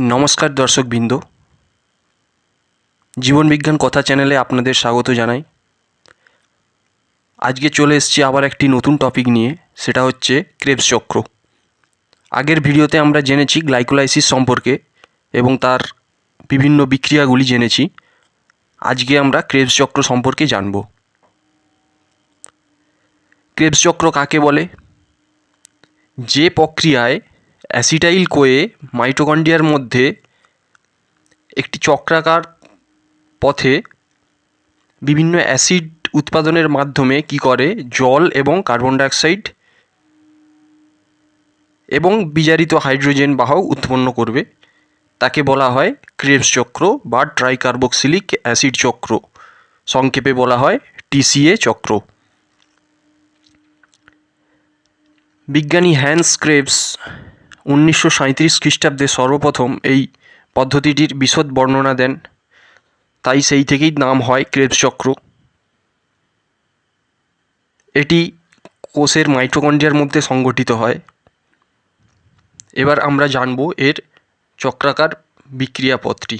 নমস্কার দর্শকবৃন্দ। জীবনবিজ্ঞান কথা চ্যানেলে আপনাদের স্বাগত জানাই। আজকে চলে এসেছি আবার একটি নতুন টপিক নিয়ে, সেটা হচ্ছে ক্রেবস চক্র। আগের ভিডিওতে আমরা জেনেছি গ্লাইকোলাইসিস সম্পর্কে এবং তার বিভিন্ন বিক্রিয়াগুলি জেনেছি। আজকে আমরা ক্রেবস চক্র সম্পর্কে জানব। ক্রেবস চক্র কাকে বলে? যে প্রক্রিয়ায় অ্যাসিটাইল কোয়ে মাইটোকন্ড্রিয়ার মধ্যে একটি চক্রাকার পথে বিভিন্ন অ্যাসিড উৎপাদনের মাধ্যমে কি করে? জল এবং কার্বন ডাইঅক্সাইড এবং বিজারিত হাইড্রোজেন বাহক উৎপন্ন করবে। তাকে বলা হয় ক্রেবস চক্র বা ট্রাইকার্বক্সিলিক অ্যাসিড চক্র। সংক্ষেপে বলা হয় টিসিএ চক্র। বিজ্ঞানী হ্যান্স ক্রেবস উনিশশো সাঁইত্রিশ খ্রিস্টাব্দে সর্বপ্রথম এই পদ্ধতিটির বিশদ বর্ণনা দেন। তাই সেই থেকেই নাম হয় ক্রেবস চক্র এটি কোষের মাইটোকন্ড্রিয়ার মধ্যে সংগঠিত হয়। এবার আমরা জানব এর চক্রাকার বিক্রিয়া পথটি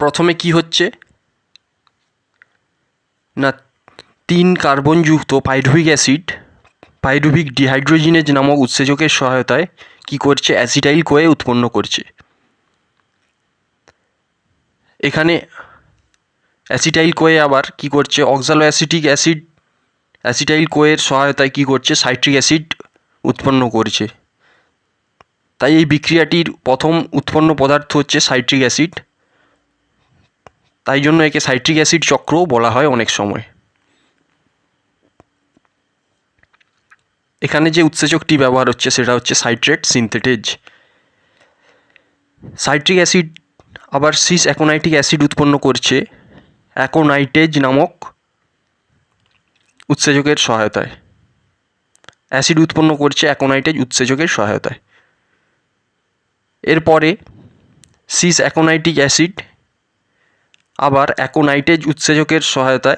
প্রথমে কি হচ্ছে? না, তিন কার্বনযুক্ত পাইরুভিক অ্যাসিড, পাইরুভিক ডিহাইড্রোজিনেজ নামক উৎসেচকের সহায়তায় কি করছে? অ্যাসিটাইল কোয়ে উৎপন্ন করছে। এখানে অ্যাসিটাইল কোয়ে আবার কি করছে? অক্সালো অ্যাসিটিক অ্যাসিড, অ্যাসিটাইল কোয়ের সহায়তায় কি করছে? সাইট্রিক অ্যাসিড উৎপন্ন করছে। তাই এই বিক্রিয়াটির প্রথম উৎপন্ন পদার্থ হচ্ছে সাইট্রিক অ্যাসিড। তাই জন্য একে সাইট্রিক অ্যাসিড চক্রও বলা হয় অনেক সময়। এখানে যে উৎসেচকটি ব্যবহার হচ্ছে, সেটা হচ্ছে সাইট্রেট সিনথেটেজ। সাইট্রিক অ্যাসিড আবার সিস অ্যাকোনাইটিক অ্যাসিড উৎপন্ন করছে অ্যাকোনাইটেজ নামক উৎসেচকের সহায়তায়। অ্যাসিড উৎপন্ন করছে অ্যাকোনাইটেজ উৎসেচকের সহায়তায়। এরপরে সিস অ্যাকোনাইটিক অ্যাসিড আবার অ্যাকোনাইটেজ উৎসেচকের সহায়তায়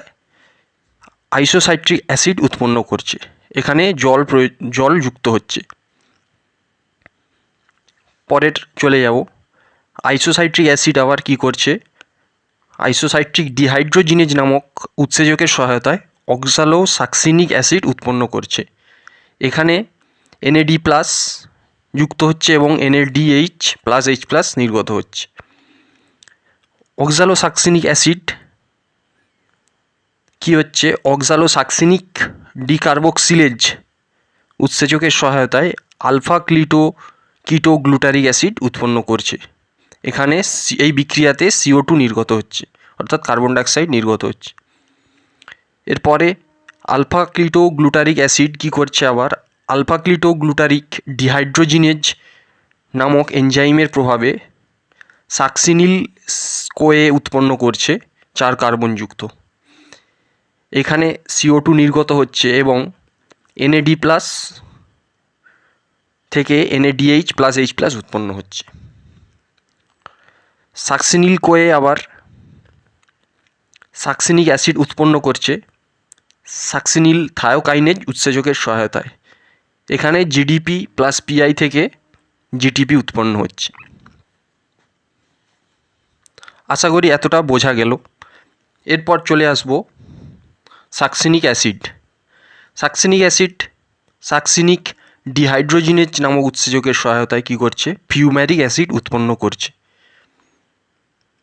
আইসোসাইট্রিক অ্যাসিড উৎপন্ন করছে। এখানে জল জল যুক্ত হচ্ছে। পরের চলে যাব। আইসোসাইট্রিক অ্যাসিড আবার কি করছে? আইসোসাইট্রিক ডিহাইড্রোজিনেজ নামক উৎসেচকের সহায়তায় অক্সালো সাকসিনিক অ্যাসিড উৎপন্ন করছে। এখানে এনএডি প্লাস যুক্ত হচ্ছে এবং এনএডিএইচ প্লাস এইচ প্লাস নির্গত হচ্ছে। Oxalosuccinic acid. কি হচ্ছে? অক্সালো সাকসিনিক ডিকার্বক্সিলেজ উৎসেচকের সহায়তায় আলফা ক্লিটো কিটো গ্লুটারিক অ্যাসিড উৎপন্ন করছে। এখানে এই বিক্রিয়াতে সিও টু নির্গত হচ্ছে, অর্থাৎ কার্বন ডাইঅক্সাইড নির্গত হচ্ছে। এরপরে আলফা ক্লিটো গ্লুটারিক অ্যাসিড কী করছে আবার? আলফা ক্লিটো গ্লুটারিক ডিহাইড্রোজিনেজ নামক এনজাইমের প্রভাবে সাকসিনিল কোয়ে উৎপন্ন করছে চার কার্বনযুক্ত। এখানে সিও টু নির্গত হচ্ছে এবং এনএডি প্লাস থেকে এনএডিএইচ প্লাস এইচ প্লাস উৎপন্ন হচ্ছে। সাকসিনিল কোয়ে আবার সাকসিনিক অ্যাসিড উৎপন্ন করছে সাকসিনিল থায়োকাইনেজ উৎসেচকের সহায়তায়। এখানে জিডিপি প্লাস পিআই থেকে জিটিপি উৎপন্ন হচ্ছে। আশা করি এতটা বোঝা গেল। এরপর চলে আসব succinic acid succinic acid succinic dehydrogenase নামক উৎসেচকের সহায়তায় কী করছে? ফিউম্যারিক অ্যাসিড উৎপন্ন করছে।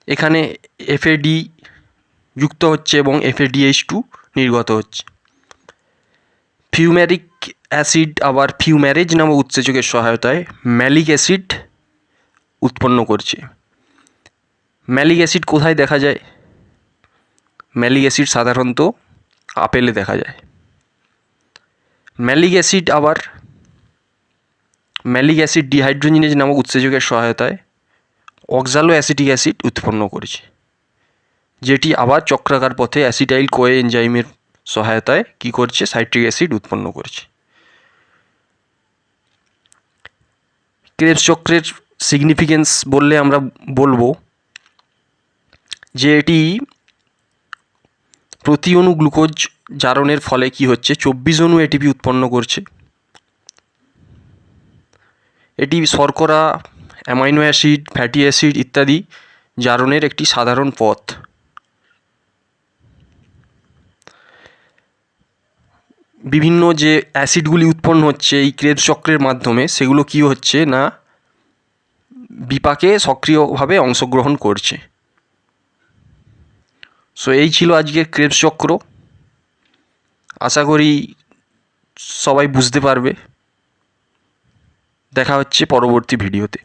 এখানে এফএডি যুক্ত হচ্ছে এবং এফএডিএইচ টু নির্গত হচ্ছে। ফিউম্যারিক অ্যাসিড আবার ফিউম্যারেজ নামক উৎসেচকের সহায়তায় ম্যালিক অ্যাসিড উৎপন্ন করছে। ম্যালিক অ্যাসিড কোথায় দেখা যায়? ম্যালিক অ্যাসিড সাধারণত আপেলে দেখা যায়। ম্যালিক অ্যাসিড আবার, ম্যালিক অ্যাসিড ডিহাইড্রোজিনেজ নামক উৎসেচকের সহায়তায় অক্সালো অ্যাসিটিক অ্যাসিড উৎপন্ন করেছে, যেটি আবার চক্রাকার পথে অ্যাসিটাইল কোয়ে এনজাইমের সহায়তায় কী করছে? সাইট্রিক অ্যাসিড উৎপন্ন করছে। ক্রেবস চক্রের সিগনিফিকেন্স বললে আমরা বলব যে এটি প্রতি অণু গ্লুকোজ জারণের ফলে কি হচ্ছে? চব্বিশ অণু এটিপি উৎপন্ন করছে। এটি শর্করা, অ্যামাইনো অ্যাসিড, ফ্যাটি অ্যাসিড ইত্যাদি জারণের একটি সাধারণ পথ। বিভিন্ন যে অ্যাসিডগুলি উৎপন্ন হচ্ছে এই ক্রেবস চক্রের মাধ্যমে, সেগুলো কী হচ্ছে না? বিপাকে সক্রিয়ভাবে অংশগ্রহণ করছে। সো এই ছিল আজকের ক্রেবস চক্র। আশা করি সবাই বুঝতে পারবে। দেখা হচ্ছে পরবর্তী ভিডিওতে।